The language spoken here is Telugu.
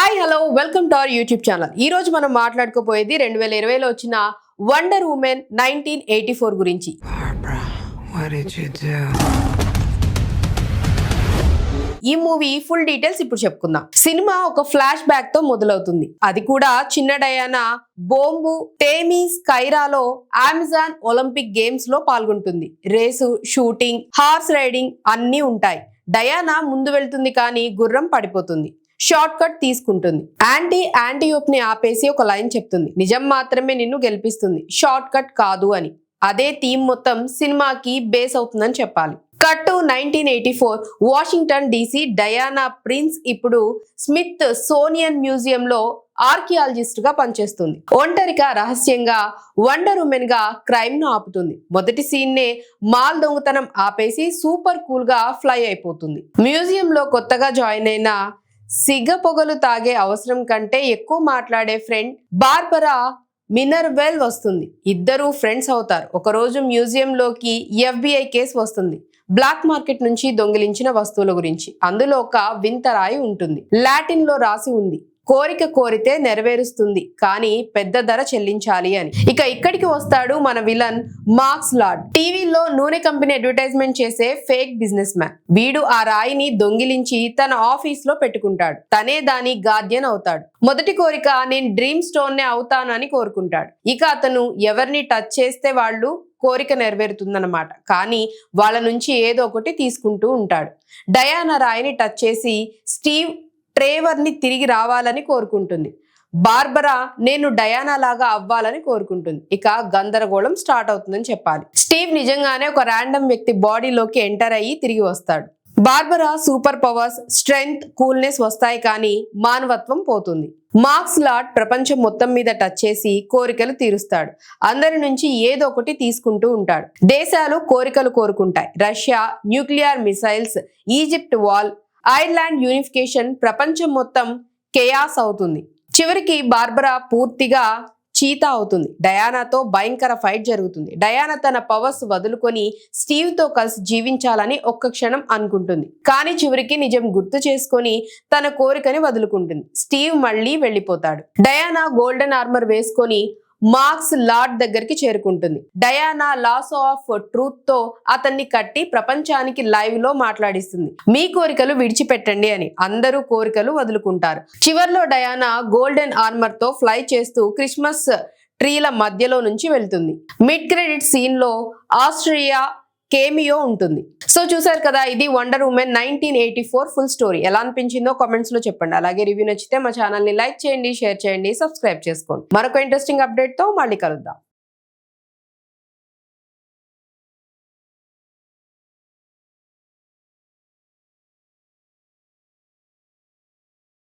Hi hello welcome to our YouTube channel ఈ రోజు మనం మాట్లాడుకోపోయేది రెండు వేల ఇరవైలో వచ్చిన wonder woman nineteen eighty four గురించి? ఈ మూవీ ఫుల్ డీటెయిల్స్ ఇప్పుడు చెప్పుకుందాం. సినిమా ఒక ఫ్లాష్ బ్యాక్తో మొదలవుతుంది. అది కూడా చిన్న డయానా బోంబు టేమీస్ కైరాలో అమెజాన్ ఒలింపిక్ గేమ్స్లో పాల్గొంటుంది. రేసు షూటింగ్ హార్స్ రైడింగ్ అన్నీ ఉంటాయి. డయానా ముందు వెళ్తుంది కానీ గుర్రం పడిపోతుంది. షార్ట్ కట్ తీసుకుంటుంది. యాంటీ యాంటీయూప్ని ఆపేసి ఒక లైన్ చెప్తుంది. నిజం మాత్రమే నిన్ను గెలిపిస్తుంది. షార్ట్ కట్ కాదు అని. అదే థీమ్ మొత్తం సినిమాకి బేస్ అవుతుందని చెప్పాలి. కట్టు nineteen eighty four Washington DC Diana Prince ఇప్పుడు స్మిత్ సోనియన్ మ్యూజియంలో ఆర్కియాలజిస్ట్గా ఆర్కియాలజిస్ట్గా పనిచేస్తుంది. ఒంటరిగా రహస్యంగా వండర్ ఉమెన్గా క్రైమ్ను ఆపుతుంది. మొదటి సీన్ నే మాల్ దొంగతనం ఆపేసి సూపర్ కూల్గా ఫ్లై అయిపోతుంది. మ్యూజియంలో కొత్తగా జాయిన్ అయిన సిగ్గ పొగలు తాగే అవసరం కంటే ఎక్కువ మాట్లాడే ఫ్రెండ్ బార్బరా మినర్వెల్ వస్తుంది. ఇద్దరు ఫ్రెండ్స్ అవుతారు. ఒకరోజు మ్యూజియంలోకి ఎఫ్బిఐ కేసు వస్తుంది. బ్లాక్ మార్కెట్ నుంచి దొంగిలించిన వస్తువుల గురించి. అందులో ఒక వింత రాయి ఉంటుంది. లాటిన్లో రాసి ఉంది. కోరిక కోరితే నెరవేరుస్తుంది కానీ పెద్ద ధర చెల్లించాలి అని. ఇక ఇక్కడికి వస్తాడు మన విలన్ మార్క్స్ లార్డ్. టీవీలో నూనె కంపెనీ అడ్వర్టైజ్మెంట్ చేసే ఫేక్ బిజినెస్ మ్యాన్. వీడు ఆ రాయిని దొంగిలించి తన ఆఫీస్లో పెట్టుకుంటాడు. తనే దాని గార్డియన్ అవుతాడు. మొదటి కోరిక నేను డ్రీమ్ స్టోన్ నే అవుతానని కోరుకుంటాడు. ఇక అతను ఎవరిని టచ్ చేస్తే వాళ్ళు కోరిక నెరవేరుతుందన్నమాట. కానీ వాళ్ళ నుంచి ఏదో ఒకటి తీసుకుంటూ ఉంటాడు. డయానా రాయిని టచ్ చేసి స్టీవ్ ట్రేవర్ని తిరిగి రావాలని కోరుకుంటుంది. బార్బరా నేను డయానా లాగా అవ్వాలని కోరుకుంటుంది. ఇక గందరగోళం స్టార్ట్ అవుతుందని చెప్పాలి. స్టీవ్ నిజంగానే ఒక ర్యాండమ్ వ్యక్తి బాడీలోకి ఎంటర్ అయ్యి తిరిగి వస్తాడు. Barbara super powers strength coolness వస్తాయి కానీ మానవత్వం పోతుంది. మార్క్స్ లాట్ ప్రపంచం మొత్తం మీద టచ్ చేసి కోరికలు తీరుస్తాడు. అందరి నుంచి ఏదో ఒకటి తీసుకుంటూ ఉంటాడు. దేశాలు కోరికలు కోరుకుంటాయి. Russia nuclear missiles Egypt wall Ireland unification ప్రపంచం మొత్తం కేయాస్ అవుతుంది. చివరికి బార్బరా పూర్తిగా చీతా అవుతుంది. డయానాతో భయంకర ఫైట్ జరుగుతుంది. డయానా తన పవర్స్ వదులుకొని స్టీవ్తో కలిసి జీవించాలని ఒక్క క్షణం అనుకుంటుంది. కానీ చివరికి నిజం గుర్తు చేసుకొని తన కోరికని వదులుకుంటుంది. స్టీవ్ మళ్ళీ వెళ్ళిపోతాడు. డయానా గోల్డెన్ ఆర్మర్ వేసుకొని మార్క్స్ లార్డ్ దగ్గరికి చేరుకుంటుంది. డయానా లాస్ ఆఫ్ ట్రూత్తో అతన్ని కట్టి ప్రపంచానికి లైవ్లో మాట్లాడిస్తుంది. మీ కోరికలు విడిచిపెట్టండి అని అందరూ కోరికలు వదులుకుంటారు. చివర్లో డయానా గోల్డెన్ ఆర్మర్తో ఫ్లై చేస్తూ క్రిస్మస్ ట్రీల మధ్యలో నుంచి వెళ్తుంది. మిడ్ క్రెడిట్ సీన్లో ఆస్ట్రేలియా కేమియో ఉంటుంది. సో చూసారు కదా ఇది wonder woman nineteen eighty four full story ఎలా అనిపించిందో కామెంట్స్లో చెప్పండి. అలాగే రివ్యూ నచ్చితే మా ఛానల్ని లైక్ చేయండి షేర్ చేయండి సబ్స్క్రైబ్ చేసుకోండి. మరొక ఇంట్రెస్టింగ్ అప్డేట్తో మళ్ళీ కలుద్దాం.